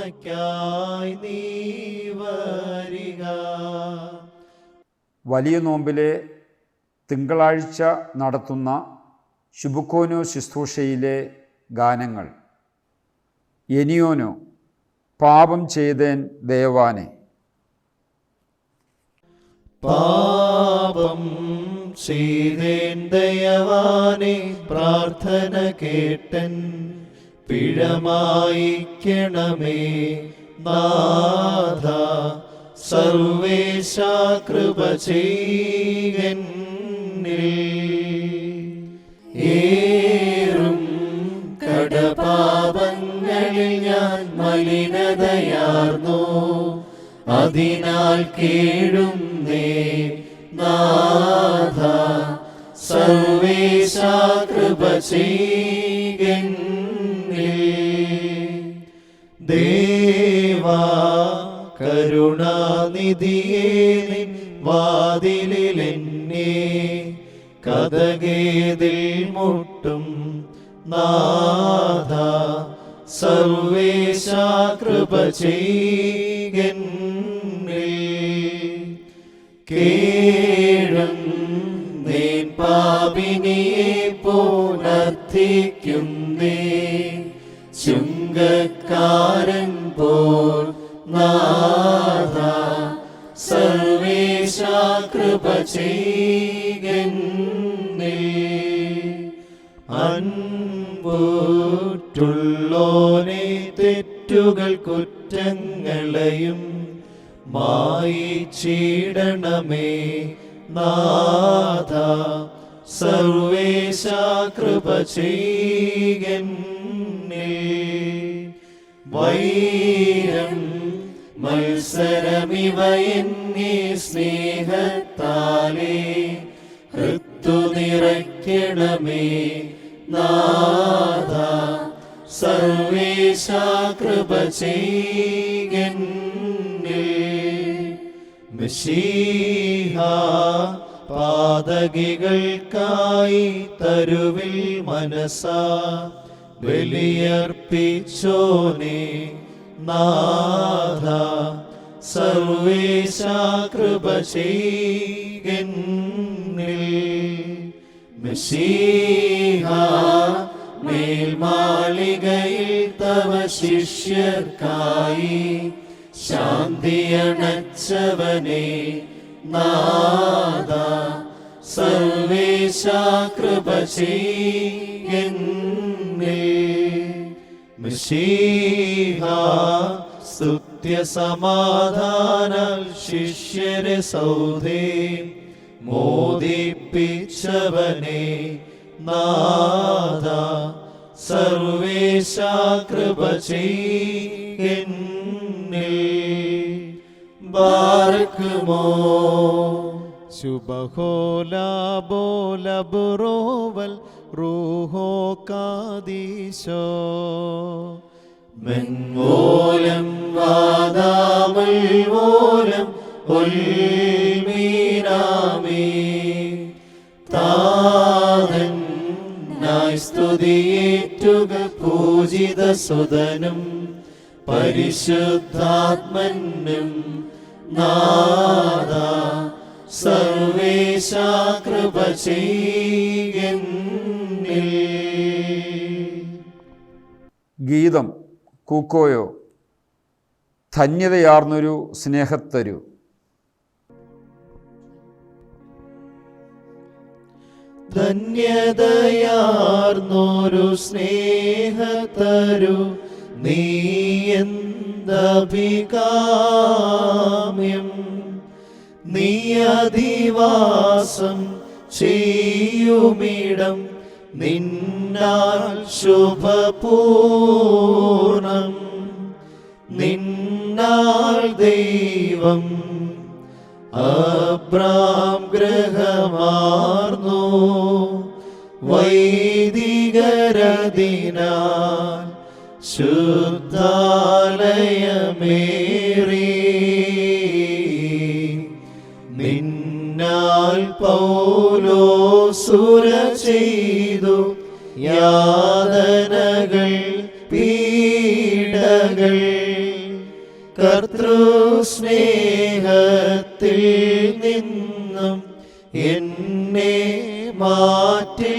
തുണയ്ക്കായി നീ വരിക. വലിയ നോമ്പിലെ തിങ്കളാഴ്ച നടത്തുന്ന ശുഭക്കോനോ ശുശ്രൂഷയിലെ ഗാനങ്ങൾ. എനിയോനോ പാപം ചെയ്തേൻ ദേവാനെ പാപം ചെയ്തേൻ ദയവാനെ പ്രാർത്ഥന കേട്ടൻ പിഴമായിക്കണമേ. നാഥ സർവേശ കൃപ ചെയ്യന്നിൽ ഏറും കടപാപങ്ങളിൽ ഞാൻ മലിനതയാർന്നു. അതിനാൽ കേഴുന്നേ നാഥ സർവേശ കൃപ കരുണാനിധിയേ വാതിലിലെന്നെ. കഥകേതിൽ മുട്ടും നാഥ സർവേശ കൃപ ചെയ്യന്നിൽ. കേഴും നീൻ പാപിനിയെ പോനർത്ഥിക്കുന്നേ ചുങ്കക്കാരൻ പോൽ നാഥ സർവേശ കൃപ തെറ്റുകൾ കുറ്റങ്ങളെയും മായിച്ചിടണമേ നാഥ സർവേശ കൃപ വൈരം മത്സരമിവയെന്നെ സ്നേഹത്താലേ ഹൃത്തു നിറയ്ക്കണമേ നാഥ സർവേശ കൃപ മിശീഹ പാതകികൾക്കായി തരുവിൽ മനസാ ബലിയർപ്പിച്ചോനെ നാഥ സർവേശ കൃപ ചെയ്യന്നിൽ മിശീഹ മേൽമാളികയിൽ തവ ശിഷ്യർക്കായി ശാന്തിയണച്ചവനെ നാദ സർവേശ കൃപ ചെയ്യന്നേ മിശീഹ സ്തുത്യ സമാധാന ശിഷ്യരെ സൗധേ മോദിപ്പിച്ചവനെ നാദ സർവേശ കൃപ ചെയ്യന്നേ ബാർക്കുമോ? ശുഭഹോലാബോലബുറോവൽ റൂഹോ കാദീശോ. മെൻമൂലം വാദാമൽ മൂലം ഉൽമീനാമേ താതൻ സ്തുതിയേറ്റുക പൂജിത സുതനും പരിശുദ്ധാത്മനും നാദ സർവേശാ കൃപ ഗീതം കൂക്കോയോ. ധന്യതയാർന്നൊരു സ്നേഹത്തരു. ധന്യതയാർന്നൊരു സ്നേഹത്തരു നീ എന്തഭികാമ്യം? നീ അധിവാസം ചെയ്യുമിടം നിന്നാൽ ശുഭപൂർണം. നിന്നാൽ ദൈവം അബ്രാം ഗ്രഹമാർന്നു വൈദികരതിനാൽ ശുദ്ധാലയമേറി. നിന്നാൽ പൗലോ സുര ചെയ്തു യാതനകൾ പീഡകൾ കർത്തൃസ്നേഹത്തിൽ നിന്നും എന്നെ മാറ്റില്ല.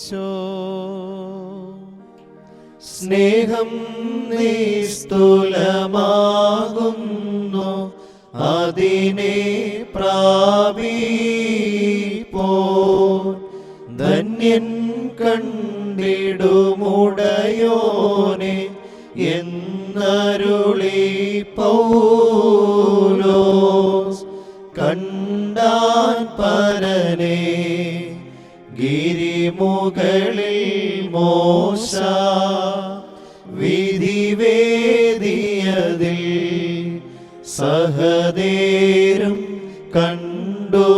കാദീശോ സ്നേഹം നിസ്തുലമാകുന്നു അതിനെ പ്രാപീപ്പോ ധന്യൻ കണ്ടിടുമുടയോനെ എന്നരുളി പൗലോ കണ്ടാൻ പരനെ ഗിരിമുകളിൽ മോശ വിധിവേദിയതിൽ സഹദേരും കണ്ടു.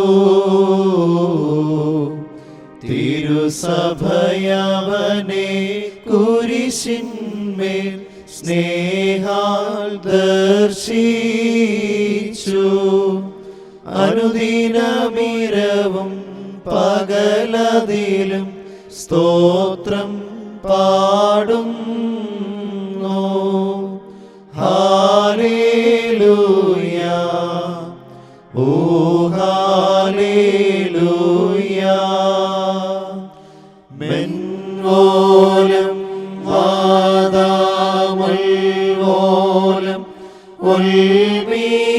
തിരുസഭയവനെ കുരിശിന്മേൽ സ്നേഹാൽ ദർശിച്ചു. അനുദിനമിരവും പകലതിലും സ്തോത്രം പാടുന്നു. ഹാലേലൂയ ഓ ഉൽമീനാവിന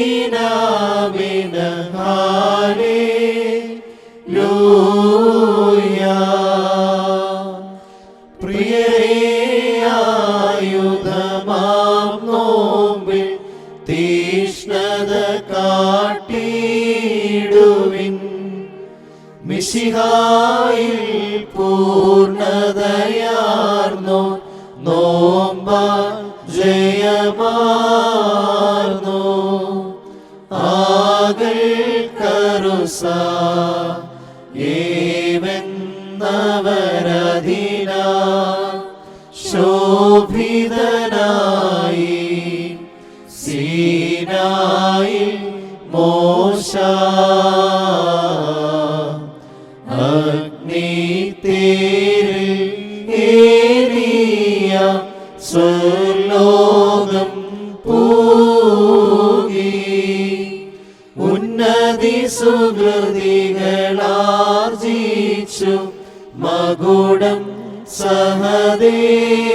മിശിഹായിൽ പൂർണതയാർന്നോ നോമ്പ ജയമാർന്നോ. ആകൽ കറുസ സ്വർലോകം പോകി. ഉന്നതി സുഹൃതികളാർജിച്ചു മകുടം സഹദേരൻ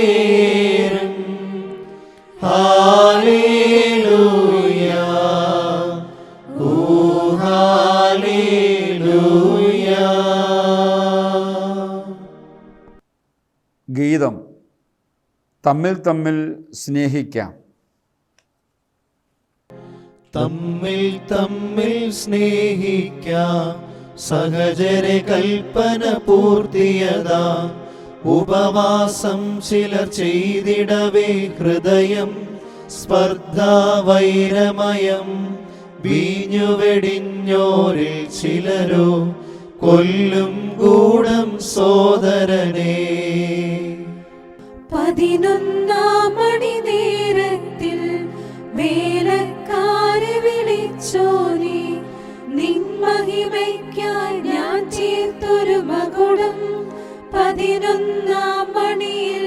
തമ്മിൽ തമ്മിൽ സ്നേഹിക്കാം. തമ്മിൽ തമ്മിൽ സ്നേഹിക്കാം. സഹചരെ കൽപ്പന പൂർത്തിയതാ. ഉപവാസം ചിലർ ചെയ്തിടവേ ഹൃദയം. സ്പർദ്ധാവൈരമയം വീഞ്ഞു വെടിഞ്ഞോരിൽ ചിലരോ കൊല്ലും ഗൂഢം സോദരനെ. പതിനൊന്നാം മണി നേരത്തിൽ വേലക്കാരെ വിളിച്ചോനെ നിൻ മഹിമയ്ക്കായി ഞാൻ ചേർത്തൊരു മകുടം പതിനൊന്നാം മണിയിൽ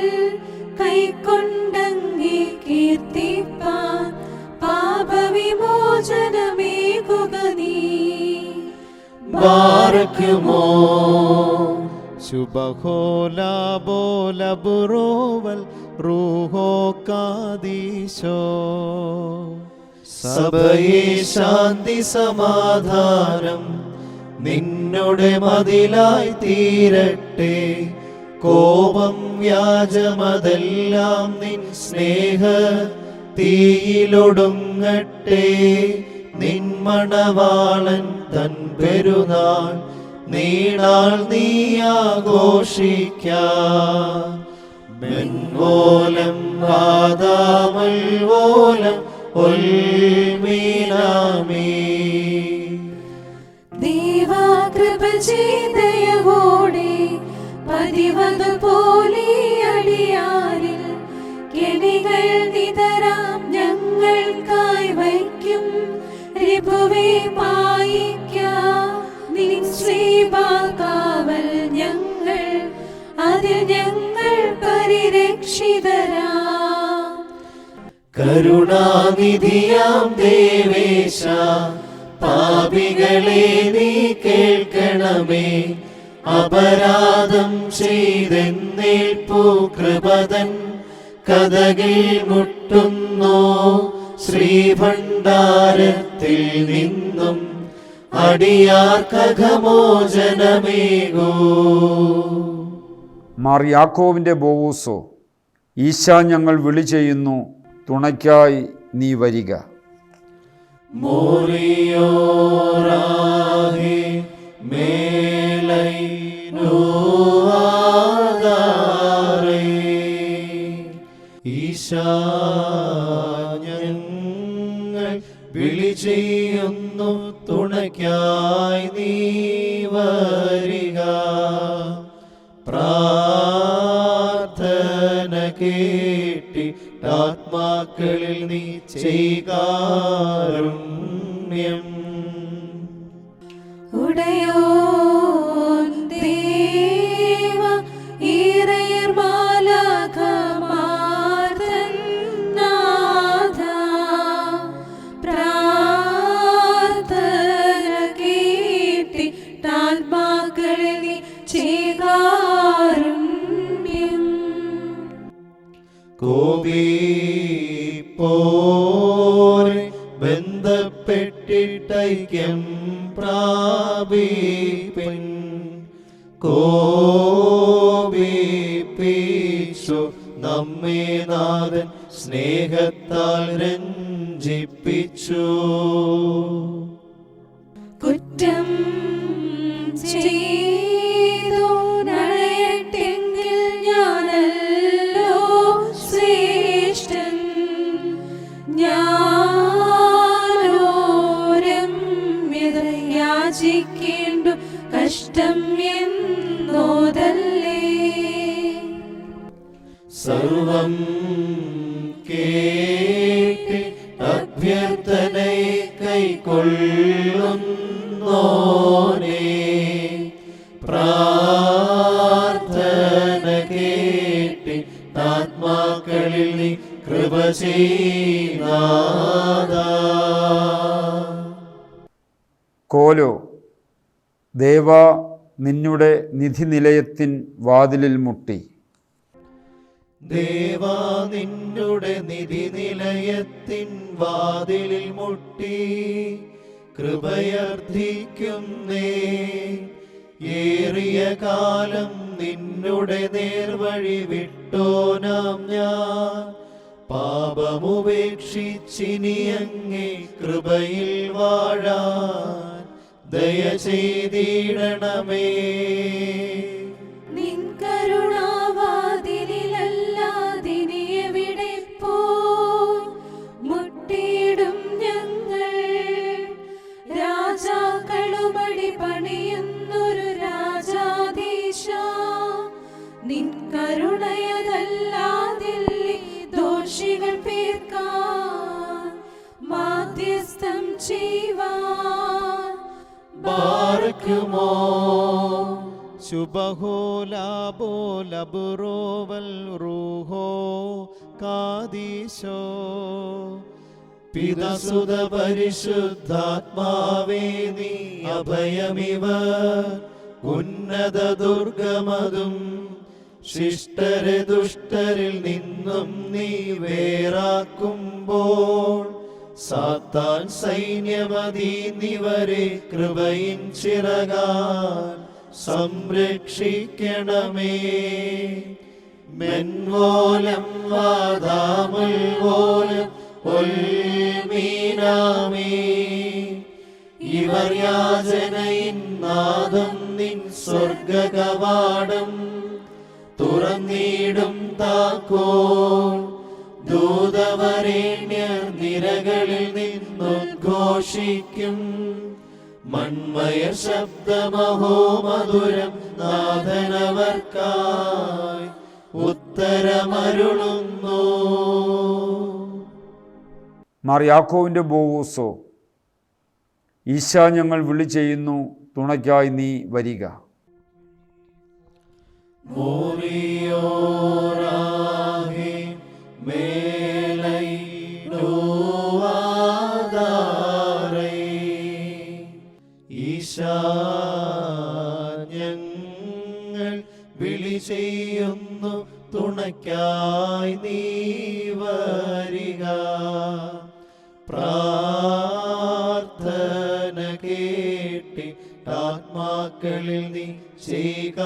കൈക്കൊണ്ടങ്ങി കീർത്തിപ്പാൻ പാപവിമോചനമേകുക നീ. ബാറക്കുമോ ശുഭഹോലാബോലബുറോവൽ റൂഹോ കാദീശോ സഭയെ ശാന്തി സമാധാനം നിന്നുടെ മതിലായി തീരട്ടെ. കോപം വ്യാജമതെല്ലാം നിൻ സ്നേഹ തീയിലൊടുങ്ങട്ടെ. നിൻ മണവാളൻ തൻ പെരുന്നാൾ നീണാൾ നീ ആഘോഷിക്ക മെൻവോലം വാദാമൽവോലം ഒൽമീനാമേ. ദൈവാകൃപ ചെയ്തയോടെ പതിവതു പോലെ അടിയാരിൽ കെണികൾ നിതരാം ഞങ്ങൾക്കായി വയ്ക്കും. രിപുവേ പായിക്കാം ശ്രീപാകാവൽ ഞങ്ങൾ അതിൽ ഞങ്ങൾ പരിരക്ഷിതരാ. കരുണാനിധിയാം ദേവേശ പാപികളെ നീ കേൾക്കണമേ. അപരാധം ചെയ്തെന്നേൽപ്പു കൃപതൻ കഥകിൽ മുട്ടുന്നോ ശ്രീഭണ്ഡാരത്തിൽ നിന്നും. മാർ യാക്കോവിന്റെ ബോവൂസോ ഈശ ഞങ്ങൾ വിളി ചെയ്യുന്നു തുണയ്ക്കായി നീ വരിക. ഈശാ വരിക. പ്രാർത്ഥന കേട്ടി നീ ചെയ്കാരുണ്യം ഉടയോൻ കോപിപ്പോരെ ബന്ധപ്പെട്ടിട്ടൈക്യം പ്രാപിപ്പിൻ. കോപിപ്പിച്ചു നമ്മെ നാഥൻ സ്നേഹത്താൽ രഞ്ജിപ്പിച്ചു. കുറ്റം ചെയ്തു സർവം കേട്ട് അഭ്യർത്ഥനയെ കൈക്കൊള്ളുന്നോനെ. പ്രാർത്ഥന കേട്ട് ആത്മാക്കളിൽ നീ കൃപ കോലോ ദേവ നിന്നുടെ നിധിനിലയത്തിൻ വാതിലിൽ മുട്ടി. ദേവാ നിന്നുടെ നിധി നിലയത്തിൻ വാതിലിൽ മുട്ടി കൃപയർദ്ധിക്കുന്നേ. ഏറിയ കാലം നിന്നുടെ നേർവഴി വിട്ടോ നാം ഞാൻ. പാപമുപേക്ഷിച്ചിനി അങ്ങേ കൃപയിൽ വാഴാൻ ദയ ചെയ്തിടണമേ. പാർക്കുമോ ശുഭഹോലാബോ ലബുറോവൽ റൂഹോ കാദീശോ. പിതസുത പരിശുദ്ധാത്മാവേ നീ അഭയമിവ. ഉന്നത ദുർഗമതും ശിഷ്ടരെ ദുഷ്ടരിൽ നിന്നും നീ വേറാക്കുമ്പോൾ സാത്താൻ സൈന്യമതീന്നിവരെ കൃപയിൻ ചിറകാൻ സംരക്ഷിക്കണമേ. മെൻവോലം വാദാമുൽവോലം ഒൽമീനാമേ. ഇവർ യാചനയിൻ നാദം നിൻ സ്വർഗകവാടം തുറന്നിടും താക്കോൽ. ദൂതവരേണ്യർ നിരകളിൽ നിന്നുദ്ഘോഷിക്കും മൺമയ ശബ്ദമഹോ മധുരം നാഥനവർക്കായി ഉത്തരമരുളുന്നു. മാർ യാക്കോവിന്റെ ബോവൂസോ ഈശ ഞങ്ങൾ വിളി ചെയ്യുന്നു തുണയ്ക്കായി നീ വരിക. മോറിയോറാഹെ മേലൈ ഞങ്ങൾ വിളി ചെയ്യുന്നു തുണയ്ക്കായി നീ വരിക. പ്രാർത്ഥന കേട്ടി ആത്മാക്കളിൽ നീ ചെയ്കാരുണ്യം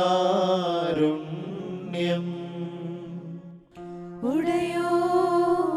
ഉടയോൻ